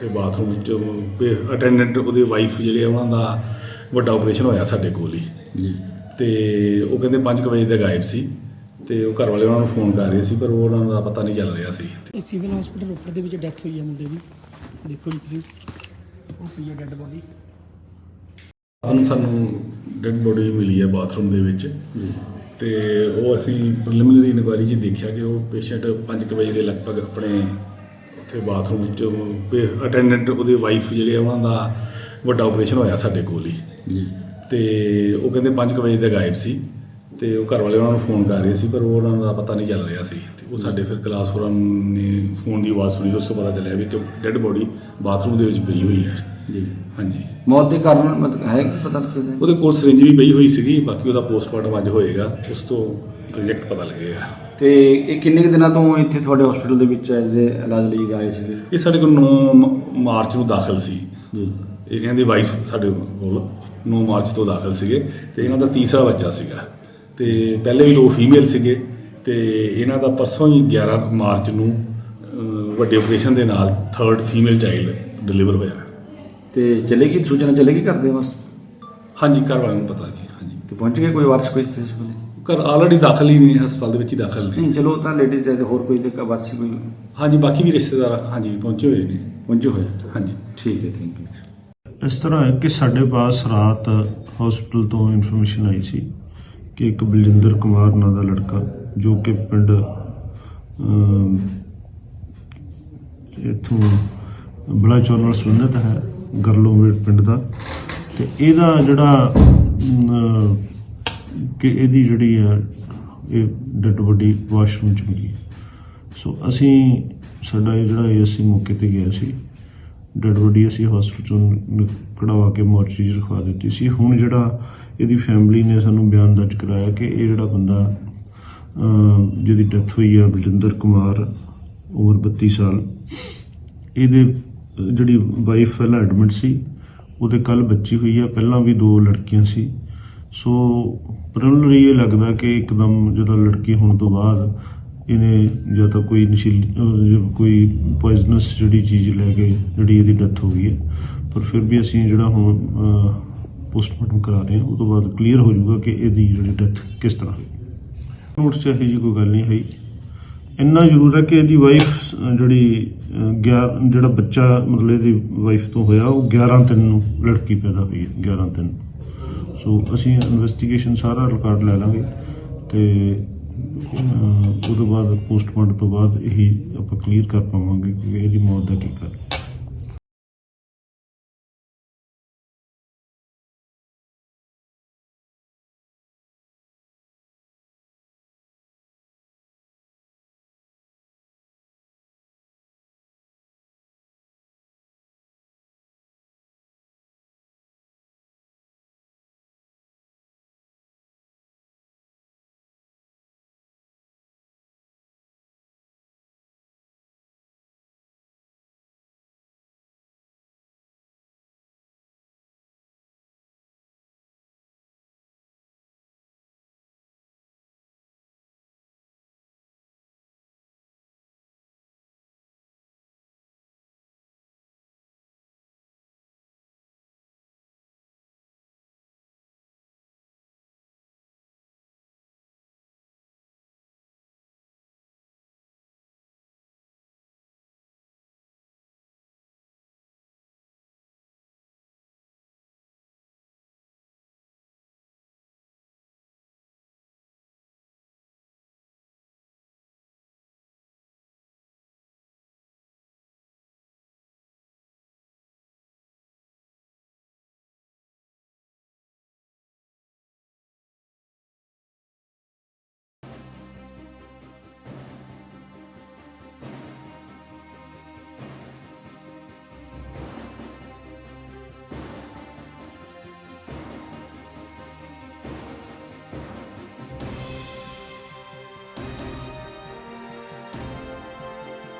ਉੱਥੇ ਬਾਥਰੂਮ ਵਿੱਚ ਅਟੈਂਡੈਂਟ ਉਹਦੇ ਵਾਈਫ ਜਿਹੜੇ ਆ ਉਹਨਾਂ ਦਾ ਵੱਡਾ ਆਪਰੇਸ਼ਨ ਹੋਇਆ ਸਾਡੇ ਕੋਲ ਹੀ। ਜੀ। ਤੇ ਉਹ ਕਹਿੰਦੇ 5 ਵਜੇ ਦੇ ਗਾਇਬ ਸੀ ਤੇ ਉਹ ਘਰ ਵਾਲੇ ਉਹਨਾਂ ਨੂੰ ਫੋਨ ਕਰ ਰਹੇ ਸੀ ਪਰ ਉਹ ਉਹਨਾਂ ਦਾ ਪਤਾ ਨਹੀਂ ਚੱਲ ਰਿਹਾ ਸੀ। ਇਹ ਸਿਵਲ ਹਸਪੀਟਲ ਰੋਪੜ ਦੇ ਵਿੱਚ ਡੈਥ ਹੋਈ ਹੈ ਮੁੰਡੇ ਦੀ। ਦੇਖੋ ਜੀ ਪਲੀਜ਼ ਉਹ ਪਈ ਹੈ ਡੈੱਡ ਬੋਡੀ ਹੁਣ ਸਾਨੂੰ ਡੈਡ ਬੋਡੀ ਮਿਲੀ ਹੈ ਬਾਥਰੂਮ ਦੇ ਵਿੱਚ। ਜੀ। ਤੇ ਉਹ ਅਸੀਂ ਪ੍ਰੀਲਿਮਿਨਰੀ ਇਨਕੁਆਇਰੀ 'ਚ ਦੇਖਿਆ ਕਿ ਉਹ ਪੇਸ਼ੈਂਟ 5 ਵਜੇ ਦੇ ਲਗਭਗ ਆਪਣੇ ਉੱਥੇ ਬਾਥਰੂਮ ਵਿੱਚ ਅਟੈਂਡੈਂਟ ਉਹਦੇ ਵਾਈਫ ਜਿਹੜੇ ਆ ਉਹਨਾਂ ਦਾ ਵੱਡਾ ਆਪਰੇਸ਼ਨ ਹੋਇਆ ਸਾਡੇ ਕੋਲ ਹੀ। ਜੀ। ਤੇ ਉਹ ਕਹਿੰਦੇ 5 ਵਜੇ ਦੇ ਗਾਇਬ ਸੀ। ਤੇ ਉਹ ਘਰ ਵਾਲੇ ਉਹਨਾਂ ਨੂੰ ਫੋਨ ਕਰ ਰਹੇ ਸੀ ਪਰ ਉਹ ਉਹਨਾਂ ਦਾ ਪਤਾ ਨਹੀਂ ਚੱਲ ਰਿਹਾ ਸੀ। ਤੇ ਉਹ ਸਾਡੇ ਫਿਰ ਕਲਾਸ ਫੋਰਮ ਨੇ ਫੋਨ ਦੀ ਆਵਾਜ਼ ਸੁਣੀ ਉਸ ਤੋਂ ਪਤਾ ਚੱਲਿਆ ਵੀ ਕਿ ਡੈਡ ਬੋਡੀ ਬਾਥਰੂਮ ਦੇ ਵਿੱਚ ਪਈ ਹੋਈ ਹੈ। ਜੀ। ਹਾਂਜੀ। ਮੌਤ ਦੇ ਕਾਰਨ ਮਤਲਬ ਹੈ ਕਿ ਪਤਾ ਲੱਗਦਾ ਉਹਦੇ ਕੋਲ ਸਿਰਿੰਜ ਵੀ ਪਈ ਹੋਈ ਸੀਗੀ ਬਾਕੀ ਉਹਦਾ ਪੋਸਟਮਾਰਟਮ ਅੱਜ ਹੋਏਗਾ ਉਸ ਤੋਂ ਰਿਜੈਕਟ ਪਤਾ ਲੱਗੇਗਾ। ਤੇ ਇਹ ਕਿੰਨੇ ਕੁ ਦਿਨਾਂ ਤੋਂ ਇੱਥੇ ਤੁਹਾਡੇ ਹਸਪੀਟਲ ਦੇ ਵਿੱਚ ਐਜ਼ ਏ ਇਲਾਜ ਲਈ ਆਏ ਸੀਗੇ? ਇਹ ਸਾਡੇ ਕੋਲ 9 ਮਾਰਚ ਨੂੰ ਦਾਖਲ ਸੀ। ਜੀ। ਇਹ ਇਹਨਾਂ ਦੀ ਵਾਈਫ ਸਾਡੇ ਕੋਲ 9 ਮਾਰਚ ਤੋਂ ਦਾਖਲ ਸੀਗੇ ਤੇ ਇਹਨਾਂ ਦਾ ਤੀਸਰਾ ਬੱਚਾ ਸੀਗਾ। ਤੇ ਪਹਿਲੇ ਵੀ ਦੋ ਫੀਮੇਲ ਸੀਗੇ ਤੇ ਇਹਨਾਂ ਦਾ ਪਰਸੋਂ ਹੀ 11 ਮਾਰਚ ਨੂੰ ਅਹ, ਵੱਡੇ ਆਪਰੇਸ਼ਨ ਦੇ ਨਾਲ ਥਰਡ ਫੀਮੇਲ ਚਾਈਲਡ ਡਿਲੀਵਰ ਹੋਇਆ। ਤੇ ਚਲੇਗੀ ਸੂਚਨਾ ਚਲੇਗੀ ਕਰਦੇ ਵਾਸਤੇ? ਹਾਂਜੀ ਘਰ ਵਾਲਿਆਂ ਨੂੰ ਪਤਾ ਜੀ ਹਾਂਜੀ। ਤੇ ਪਹੁੰਚ ਗਏ ਕੋਈ ਵਾਰਸ ਕੋਈ ਇੱਥੇ ਇਸ ਵੇਲੇ? ਘਰ ਆਲਰੇਡੀ ਦਾਖਲ ਹੀ ਨੇ ਹਸਪਤਾਲ ਦੇ ਵਿੱਚ ਹੀ ਦਾਖਲ ਨੇ। ਨਹੀਂ ਚਲੋ ਤਾਂ ਲੇਡੀਜ਼ ਹੈ ਤੇ ਹੋਰ ਕੋਈ ਤੇ ਵਾਰਸੀ ਕੋਈ? ਹਾਂਜੀ ਬਾਕੀ ਵੀ ਰਿਸ਼ਤੇਦਾਰ ਹਾਂਜੀ ਪਹੁੰਚੇ ਹੋਏ ਨੇ। ਪਹੁੰਚੇ ਹੋਏ ਹਾਂਜੀ। ਠੀਕ ਹੈ ਥੈਂਕ ਯੂ ਇਸ ਤਰ੍ਹਾਂ ਹੈ ਕਿ ਸਾਡੇ ਪਾਸ ਰਾਤ ਹਸਪੀਟਲ ਤੋਂ ਇਨਫੋਰਮੇਸ਼ਨ ਆਈ ਸੀ ਕਿ ਇੱਕ ਬਲਜਿੰਦਰ ਕੁਮਾਰ ਨਾਂ ਦਾ ਲੜਕਾ ਜੋ ਕਿ ਪਿੰਡ ਅਮ, ਇੱਥੋਂ ਬਲਾਚੌਰ ਨਾਲ ਸੰਬੰਧਿਤ ਹੈ ਗਰਲੋਵੇਟ ਪਿੰਡ ਦਾ। ਤੇ ਇਹਦਾ ਜਿਹੜਾ ਅਮ, ਕਿ ਇਹਦੀ ਜਿਹੜੀ ਆ, ਇਹ ਡੈਡ ਬੋਡੀ ਵਾਸ਼ਰੂਮ ਚ ਮਿਲੀ ਸੋ ਅਸੀਂ, ਸਾਡਾ ਇਹ ਜਿਹੜਾ ਏਐਸਸੀ ਮੌਕੇ ਤੇ ਗਿਆ ਸੀ, ਡੈਡ ਬੋਡੀ ਅਸੀਂ ਹਸਪੀਟਲ ਚੋਂ ਕਢਵਾ ਕੇ ਮੋਰਚਰੀ 'ਚ ਰਖਵਾ ਦਿੱਤੀ ਸੀ। ਹੁਣ ਜਿਹੜਾ ਇਹਦੀ ਫੈਮਿਲੀ ਨੇ ਸਾਨੂੰ ਬਿਆਨ ਦਰਜ ਕਰਾਇਆ ਕਿ ਇਹ ਜਿਹੜਾ ਬੰਦਾ ਜਿਹਦੀ ਡੈਥ ਹੋਈ ਆ, ਬਲਜਿੰਦਰ ਕੁਮਾਰ, ਉਮਰ 32 ਸਾਲ, ਇਹਦੇ, ਜਿਹੜੀ ਵਾਈਫ ਪਹਿਲਾਂ ਐਡਮਿਟ ਸੀ, ਉਹਦੇ ਕੱਲ ਬੱਚੀ ਹੋਈ ਆ। ਪਹਿਲਾਂ ਵੀ ਦੋ ਲੜਕੀਆਂ ਸੀ। ਸੋ ਪ੍ਰੀਲਿਮਿਨਰੀ ਇਹ ਲੱਗਦਾ ਕਿ ਇੱਕਦਮ ਜਦੋਂ ਲੜਕੀ ਹੋਣ ਤੋਂ ਬਾਅਦ ਇਹਨੇ ਜਾਂ ਤਾਂ ਕੋਈ ਨਸ਼ੀਲੀ ਕੋਈ ਪੋਇਜ਼ਨਸ ਜਿਹੜੀ ਚੀਜ਼ ਲੈ ਕੇ ਜਿਹੜੀ ਇਹਦੀ ਡੈਥ ਹੋ ਗਈ ਹੈ। ਪਰ ਫਿਰ ਵੀ ਅਸੀਂ ਜਿਹੜਾ ਹੁਣ ਪੋਸਟਮਾਰਟਮ ਕਰਾ ਰਹੇ ਹਾਂ ਉਹ ਤੋਂ ਬਾਅਦ ਕਲੀਅਰ ਹੋ ਜਾਊਗਾ ਕਿ ਇਹਦੀ ਜਿਹੜੀ ਡੈਥ ਕਿਸ ਤਰ੍ਹਾਂ ਹੋਈ। ਨੋਟ 'ਚ ਇਹੋ ਜਿਹੀ ਕੋਈ ਗੱਲ ਨਹੀਂ ਹੈ ਇੰਨਾ ਜ਼ਰੂਰ ਹੈ ਕਿ ਇਹਦੀ ਵਾਈਫ ਜਿਹੜੀ ਅਹ, ਗਿਆ ਜਿਹੜਾ ਬੱਚਾ ਮਤਲਬ ਇਹਦੀ ਵਾਈਫ ਤੋਂ ਹੋਇਆ ਉਹ 11 ਤਿੰਨ ਨੂੰ ਲੜਕੀ ਪੈਦਾ ਹੋਈ ਹੈ 11 ਤਿੰਨ। ਸੋ ਅਸੀਂ ਇਨਵੈਸਟੀਗੇਸ਼ਨ ਸਾਰਾ ਰਿਕਾਰਡ ਲੈ ਲਾਂਗੇ ਤੇ ਉਹਦੇ ਬਾਅਦ ਪੋਸਟਮਾਰਟਮ ਤੋਂ ਬਾਅਦ ਇਹੀ ਆਪਾਂ ਕਲੀਅਰ ਕਰ ਪਾਵਾਂਗੇ ਕਿ ਇਹਦੀ ਮੌਤ ਦਾ ਕੀ ਕਾਰਨ